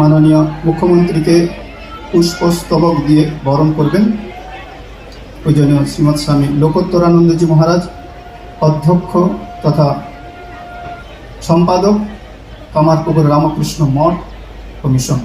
মাননীয় মুখ্যমন্ত্রীকে পুষ্পস্তবক দিয়ে বরণ করবেন। পূজনীয় শ্রীমৎ স্বামী লোকোত্তরানন্দজি মহারাজ, অধ্যক্ষ তথা সম্পাদক কামারপুকুর রামকৃষ্ণ মঠ কমিশন।